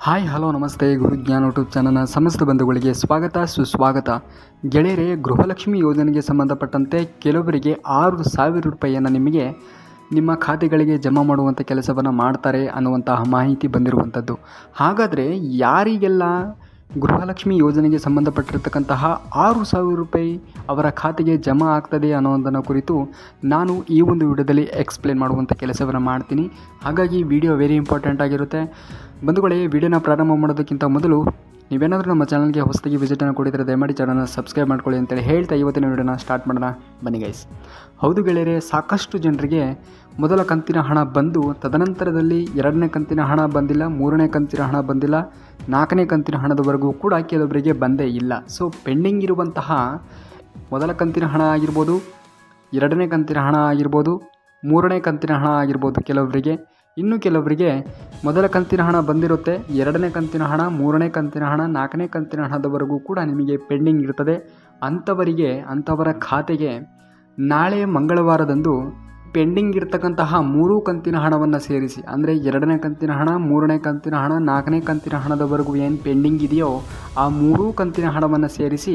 Hi, hello, ನಮಸ್ತೆ. ಗುರುಜ್ಞಾನ YouTube ಚಾನಲ್ನ ಸಮಸ್ತ ಬಂಧುಗಳಿಗೆ ಸ್ವಾಗತ, ಸುಸ್ವಾಗತ. ಗೆಳೆಯರೇ, ಗೃಹಲಕ್ಷ್ಮಿ ಯೋಜನೆಗೆ ಸಂಬಂಧಪಟ್ಟಂತೆ ಕೆಲವರಿಗೆ ಆರು ಸಾವಿರ ರೂಪಾಯಿಯನ್ನು ನಿಮಗೆ ನಿಮ್ಮ ಖಾತೆಗಳಿಗೆ ಜಮಾ ಮಾಡುವಂಥ ಕೆಲಸವನ್ನು ಮಾಡ್ತಾರೆ ಅನ್ನುವಂತಹ ಮಾಹಿತಿ ಬಂದಿರುವಂಥದ್ದು ಹಾಗಾದರೆ ಯಾರಿಗೆಲ್ಲ ಗೃಹಲಕ್ಷ್ಮಿ ಯೋಜನೆಗೆ ಸಂಬಂಧಪಟ್ಟಿರ್ತಕ್ಕಂತಹ ಆರು ಸಾವಿರ ರೂಪಾಯಿ ಅವರ ಖಾತೆಗೆ ಜಮಾ ಆಗ್ತದೆ ಅನ್ನೋದನ್ನು ಕುರಿತು ನಾನು ಈ ಒಂದು ವಿಡಿಯೋದಲ್ಲಿ ಎಕ್ಸ್ಪ್ಲೇನ್ ಮಾಡುವಂಥ ಕೆಲಸವನ್ನು ಮಾಡ್ತೀನಿ. ಹಾಗಾಗಿ ವಿಡಿಯೋ ವೆರಿ ಇಂಪಾರ್ಟೆಂಟ್ ಆಗಿರುತ್ತೆ. ಬಂಧುಗಳೇ, ವಿಡಿಯೋನ ಪ್ರಾರಂಭ ಮಾಡೋದಕ್ಕಿಂತ ಮೊದಲು ನೀವೇನಾದರೂ ನಮ್ಮ ಚಾನಲ್ಗೆ ಹೊಸದಾಗಿ ವಿಸಿಟನ್ನು ಕೊಡಿದರೆ ದಯಮಾಡಿ ಚಾನಲ್ನ ಸಬ್ಸ್ಕ್ರೈಬ್ ಮಾಡ್ಕೊಳ್ಳಿ ಅಂತೇಳಿ ಹೇಳ್ತಾ ಇವತ್ತಿನ ವಿಡಿಯೋನ ಸ್ಟಾರ್ಟ್ ಮಾಡೋಣ. ಬನ್ನಿ ಗೈಸ್ ಹೌದು ಗೆಳೆಯರೆ, ಸಾಕಷ್ಟು ಜನರಿಗೆ ಮೊದಲ ಕಂತಿನ ಹಣ ಬಂದು ತದನಂತರದಲ್ಲಿ ಎರಡನೇ ಕಂತಿನ ಹಣ ಬಂದಿಲ್ಲ, ಮೂರನೇ ಕಂತಿನ ಹಣ ಬಂದಿಲ್ಲ. ನಾಲ್ಕನೇ ಕಂತಿನ ಹಣದವರೆಗೂ ಕೂಡ ಕೆಲವರಿಗೆ ಬಂದೇ ಇಲ್ಲ. ಸೊ ಪೆಂಡಿಂಗ್ ಇರುವಂತಹ ಮೊದಲ ಕಂತಿನ ಹಣ ಆಗಿರ್ಬೋದು, ಎರಡನೇ ಕಂತಿನ ಹಣ ಆಗಿರ್ಬೋದು, ಮೂರನೇ ಕಂತಿನ ಹಣ ಆಗಿರ್ಬೋದು ಕೆಲವರಿಗೆ ಇನ್ನು ಕೆಲವರಿಗೆ ಮೊದಲ ಕಂತಿನ ಹಣ ಬಂದಿರುತ್ತೆ, ಎರಡನೇ ಕಂತಿನ ಹಣ, ಮೂರನೇ ಕಂತಿನ ಹಣ, ನಾಲ್ಕನೇ ಕಂತಿನ ಹಣದವರೆಗೂ ಕೂಡ ನಿಮಗೆ ಪೆಂಡಿಂಗ್ ಇರ್ತದೆ. ಅಂಥವರಿಗೆ, ಅಂಥವರ ಖಾತೆಗೆ ನಾಳೆ ಮಂಗಳವಾರದಂದು ಪೆಂಡಿಂಗ್ ಇರ್ತಕ್ಕಂತಹ ಮೂರು ಕಂತಿನ ಹಣವನ್ನು ಸೇರಿಸಿ, ಅಂದರೆ ಎರಡನೇ ಕಂತಿನ ಹಣ, ಮೂರನೇ ಕಂತಿನ ಹಣ, ನಾಲ್ಕನೇ ಕಂತಿನ ಹಣದವರೆಗೂ ಏನು ಪೆಂಡಿಂಗ್ ಇದೆಯೋ ಆ ಮೂರೂ ಕಂತಿನ ಹಣವನ್ನು ಸೇರಿಸಿ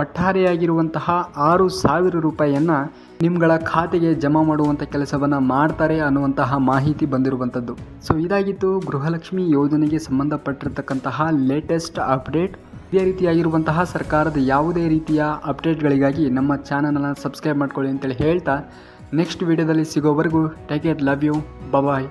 ಒಟ್ಟಾರೆಯಾಗಿರುವಂತಹ ಆರು ಸಾವಿರ ರೂಪಾಯಿಯನ್ನು ನಿಮ್ಗಳ ಖಾತೆಗೆ ಜಮಾ ಮಾಡುವಂಥ ಕೆಲಸವನ್ನು ಮಾಡ್ತಾರೆ ಅನ್ನುವಂತಹ ಮಾಹಿತಿ ಬಂದಿರುವಂಥದ್ದು. ಸೊ ಇದಾಗಿತ್ತು ಗೃಹಲಕ್ಷ್ಮಿ ಯೋಜನೆಗೆ ಸಂಬಂಧಪಟ್ಟಿರ್ತಕ್ಕಂತಹ ಲೇಟೆಸ್ಟ್ ಅಪ್ಡೇಟ್ ಇದೇ ರೀತಿಯಾಗಿರುವಂತಹ ಸರ್ಕಾರದ ಯಾವುದೇ ರೀತಿಯ ಅಪ್ಡೇಟ್ಗಳಿಗಾಗಿ ನಮ್ಮ ಚಾನಲನ್ನು ಸಬ್ಸ್ಕ್ರೈಬ್ ಮಾಡ್ಕೊಳ್ಳಿ ಅಂತೇಳಿ ಹೇಳ್ತಾ ನೆಕ್ಸ್ಟ್ ವಿಡಿಯೋದಲ್ಲಿ ಸಿಗೋವರೆಗೂ take care love you bye